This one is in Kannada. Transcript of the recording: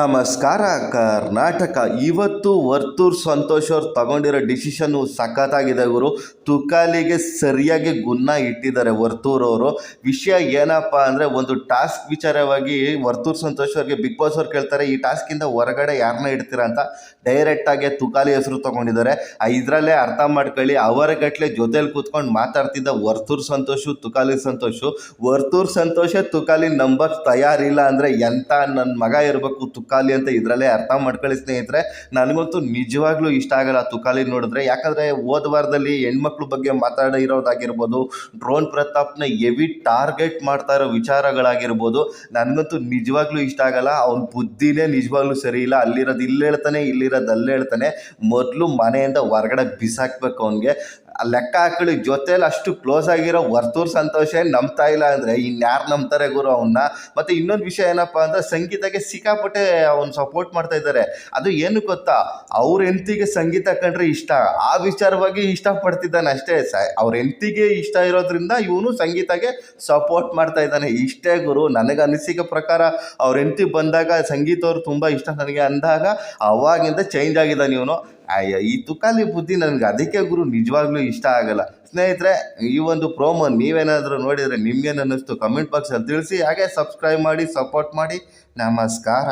ನಮಸ್ಕಾರ. ಕರ್ನಾಟಕ ಇವತ್ತು ವರ್ತೂರ್ ಸಂತೋಷ್ ಅವ್ರು ತಗೊಂಡಿರೋ ಡಿಸಿಷನ್ನು ಸಖತ್ತಾಗಿದೆ ಇವರು ತುಕಾಲಿಗೆ ಸರಿಯಾಗಿ ಗುನ್ನ ಇಟ್ಟಿದ್ದಾರೆ ವರ್ತೂರ್ ಅವರು. ವಿಷಯ ಏನಪ್ಪ ಅಂದರೆ ಒಂದು ಟಾಸ್ಕ್ ವಿಚಾರವಾಗಿ ವರ್ತೂರ್ ಸಂತೋಷ್ ಅವ್ರಿಗೆ ಬಿಗ್ ಬಾಸ್ ಅವ್ರು ಕೇಳ್ತಾರೆ, ಈ ಟಾಸ್ಕಿಂದ ಹೊರಗಡೆ ಯಾರನ್ನ ಇಡ್ತೀರಾ? ಅಂತ ಡೈರೆಕ್ಟಾಗಿ ತುಕಾಲಿ ಹೆಸರು ತಗೊಂಡಿದ್ದಾರೆ. ಇದರಲ್ಲೇ ಅರ್ಥ ಮಾಡ್ಕೊಳ್ಳಿ, ಅವರ ಗಟ್ಟಲೆ ಜೊತೆಲಿ ಕೂತ್ಕೊಂಡು ಮಾತಾಡ್ತಿದ್ದ ವರ್ತೂರ್ ಸಂತೋಷು, ತುಕಾಲಿ ಸಂತೋಷು. ವರ್ತೂರ್ ಸಂತೋಷ ತುಕಾಲಿ ನಂಬರ್ ತಯಾರಿಲ್ಲ ಅಂದರೆ ಎಂಥ ನನ್ನ ಮಗ ಇರಬೇಕು ತುಕಾಲಿ ಅಂತ ಇದರಲ್ಲೇ ಅರ್ಥ ಮಾಡ್ಕೊಳ್ಳಿ ಸ್ನೇಹಿತರೆ. ನನಗಂತೂ ನಿಜವಾಗ್ಲೂ ಇಷ್ಟ ಆಗಲ್ಲ ತುಕಾಲಿ ನೋಡಿದ್ರೆ. ಯಾಕಂದರೆ ಹೋದ ವಾರದಲ್ಲಿ ಹೆಣ್ಮಕ್ಳ ಬಗ್ಗೆ ಮಾತಾಡಿರೋದಾಗಿರ್ಬೋದು ಡ್ರೋನ್ ಪ್ರತಾಪ್ನ ಎವಿ ಟಾರ್ಗೆಟ್ ಮಾಡ್ತಾ ಇರೋ ವಿಚಾರಗಳಾಗಿರ್ಬೋದು, ನನಗಂತೂ ನಿಜವಾಗ್ಲೂ ಇಷ್ಟ ಆಗಲ್ಲ. ಅವ್ನ ಬುದ್ಧಿನೇ ನಿಜವಾಗ್ಲೂ ಸರಿ ಇಲ್ಲ. ಅಲ್ಲಿರೋದು ಇಲ್ಲಿ ಹೇಳ್ತಾನೆ, ಇಲ್ಲಿರೋದು ಅಲ್ಲಿ ಹೇಳ್ತಾನೆ. ಮೊದಲು ಮನೆಯಿಂದ ಹೊರಗಡೆ ಬಿಸಾಕ್ಬೇಕು ಅವನಿಗೆ. ಲೆಕ್ಕ ಹಾಕಳಿ ಜೊತೇಲಿ ಅಷ್ಟು ಕ್ಲೋಸ್ ಆಗಿರೋ ವರ್ತೂರ್ ಸಂತೋಷ ನಂಬ್ತಾ ಇಲ್ಲ ಅಂದರೆ ಇನ್ಯಾರು ನಂಬ್ತಾರೆ ಗುರು ಅವನ್ನ ಮತ್ತು ಇನ್ನೊಂದು ವಿಷಯ ಏನಪ್ಪ ಅಂದರೆ ಸಂಗೀತಕ್ಕೆ ಸಿಕ್ಕಾಪಟ್ಟೆ ಅವ್ನು ಸಪೋರ್ಟ್ ಮಾಡ್ತಾ ಇದ್ದಾರೆ ಅದು ಏನು ಗೊತ್ತಾ? ಅವ್ರ ಹೆಂಡತಿಗೆ ಸಂಗೀತ ಕಂಡ್ರೆ ಇಷ್ಟ. ಆ ವಿಚಾರವಾಗಿ ಇಷ್ಟಪಡ್ತಿದ್ದಾನೆ ಅಷ್ಟೇ. ಸ ಅವ್ರ ಹೆಂಡತಿಗೆ ಇಷ್ಟ ಇರೋದ್ರಿಂದ ಇವನು ಸಂಗೀತಗೆ ಸಪೋರ್ಟ್ ಮಾಡ್ತಾ ಇದ್ದಾನೆ. ಇಷ್ಟೇ ಗುರು. ನನಗೆ ಅನಿಸಿಕೆ ಪ್ರಕಾರ ಅವ್ರ ಹೆಂಡತಿ ಬಂದಾಗ ಸಂಗೀತ ಅವ್ರು ತುಂಬ ಇಷ್ಟ ನನಗೆ ಅಂದಾಗ ಅವಾಗಿಂದ ಚೇಂಜ್ ಆಗಿದ್ದಾನೆ ಇವನು. ಅಯ್ಯ, ಈ ತುಕಾಲಿ ಬುದ್ಧಿ ನನಗೆ ಅದಕ್ಕೆ ಗುರು ನಿಜವಾಗ್ಲೂ ಇಷ್ಟ ಆಗಲ್ಲ. ಸ್ನೇಹಿತರೆ, ಈ ಒಂದು ಪ್ರೋಮೋ ನೀವೇನಾದರೂ ನೋಡಿದರೆ ನಿಮ್ಗೇನು ಅನ್ನಿಸ್ತು? ಕಮೆಂಟ್ ಬಾಕ್ಸಲ್ಲಿ ತಿಳಿಸಿ, ಹಾಗೆ ಸಬ್ಸ್ಕ್ರೈಬ್ ಮಾಡಿ ಸಪೋರ್ಟ್ ಮಾಡಿ. ನಮಸ್ಕಾರ.